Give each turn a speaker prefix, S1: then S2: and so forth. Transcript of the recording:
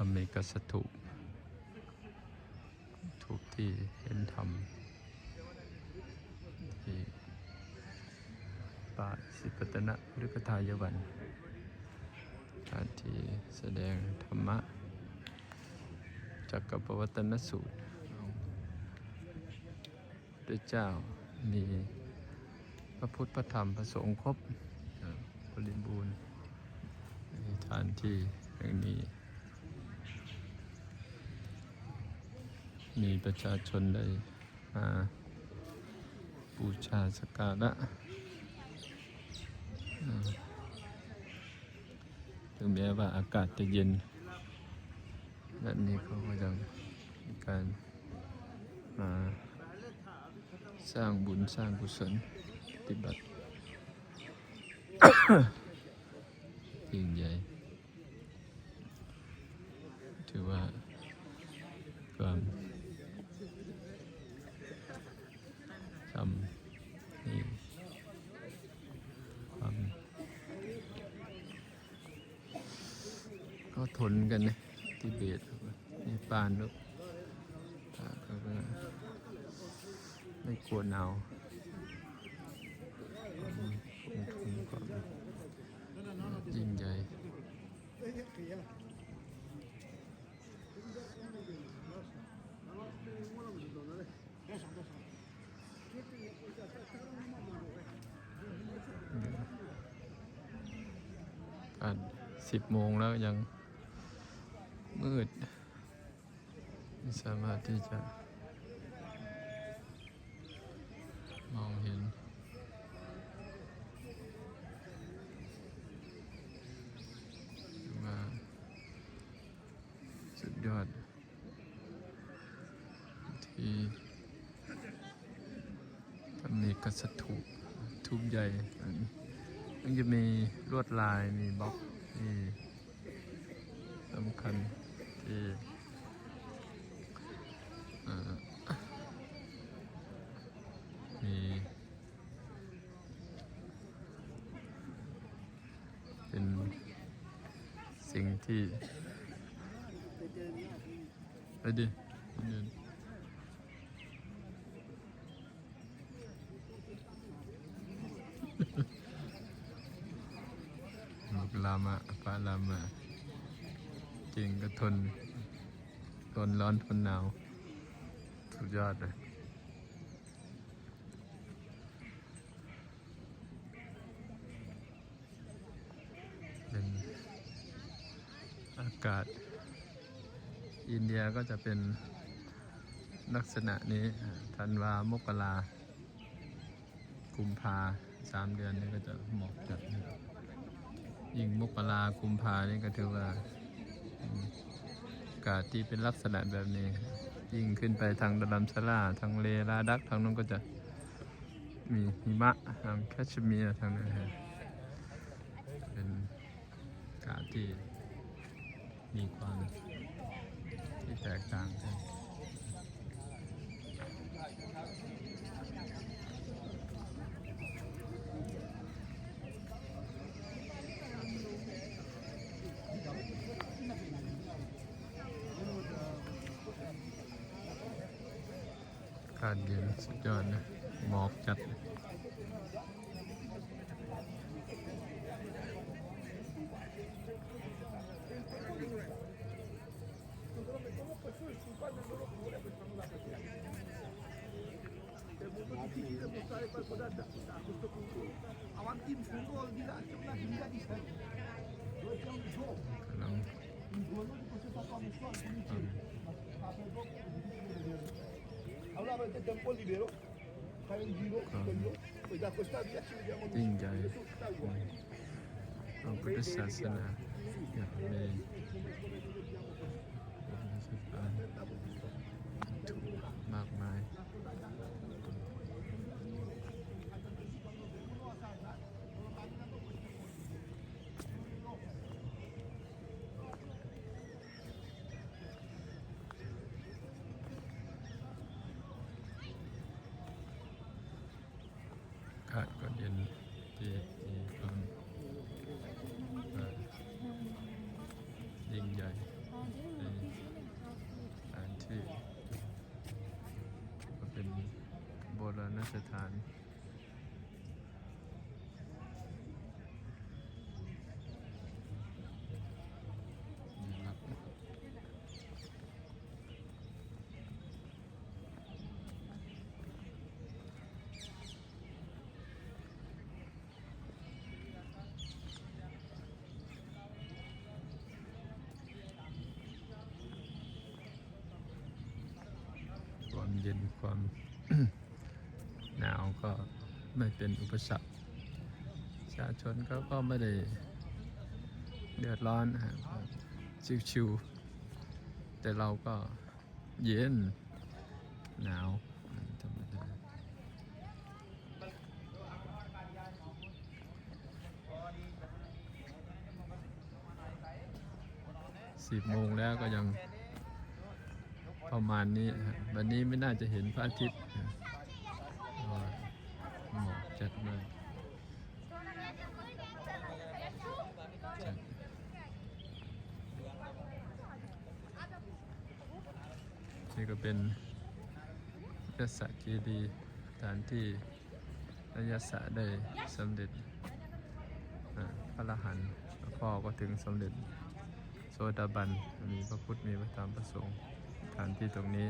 S1: รรมิกสถูปถูกที่เห็นธรรมที่ป่าสิปตนะฤกทายวันสถานที่แสดงธรรมะจากกัปวัตนสูตรพระเจ้ามีพระพุทธพระธรรมพระสงฆ์ครบบริบูรณ์ในสถานที่แห่งนี้ มีประชาชนได้มาบูชาสกการะถึงแม้ว่าอากาศจะเย็นและนี้เขาก็ยังมีการมาสร้างบุญสร้างกุศลปฏิบัติยิ่งใหญ่ถือว่าความทำให้ความ ก็ทนกันนะทิเบตนี่ปานลูกอ่าก็ไม่กลัวหนาวคงทนความยิ่งใหญ่กันสิบโมงแล้วยัง มืดไม่สามารถที่จะ มองเห็นถือว่าสุดยอด ที่ทำมีกษัตริย์ทุบใหญ่อันมันจะมีลวดลายมีบล็อกที่สำคัญ ที่เอ่อมีเป็นสิ่งที่ไปดิเดินลูกล เก่งก็ทน ทนร้อนทนหนาว สุดยอดเลยเป็นอากาศ อินเดียก็จะเป็นลักษณะนี้ธันวามกรากุมภาสามเดือนนี้ก็จะเหมาะจัด ยิ่งมกรากุมภานี่ก็ถือว่า กาศที่เป็นลักษณะแบบนี้ ยิ่งขึ้นไปทางดารัมซาลาทางเลลาดักทางนั้นก็จะมีหิมะทางแคชเมียร์ทางนั้นเป็นอากาศที่มีความที่แตกต่างกันากาศเย็นสุดยอดนะหมอกจัด
S2: Avanti in fondo al di là c'è una via di sé. Dove c'è un gioco.
S1: กำลัง
S2: Ahora este tiempo libero, está en vivo, y da
S1: costa a día, si le llamo un chico, y eso está bueno. No, เย็นที่มีความยิ่งใหญ่
S2: Ah,
S1: สถานที่ ก็เป็นโบราณสถาน นะครับความ เย็นความหนาวก็ไม่เป็นอุปสรรคประชาชนเขาก็ไม่ได้เดือดร้อนนะฮะชิวๆแต่เราก็เย็นหนาวธรรมดาสิบโมงแล้วก็ยัง ประมาณนี้วันนี้ไม่น่าจะเห็นพระอาทิตย์หมอกจัดมากจัดนี่ก็เป็นยศเจดีย์สถานที่นยศได้สำเร็จพระอรหันต์พ่อก็ถึงสำเร็จโสดาบันมีพระพุทธมีพระธรรมพระสงฆ์ ถานที่ตรงนี้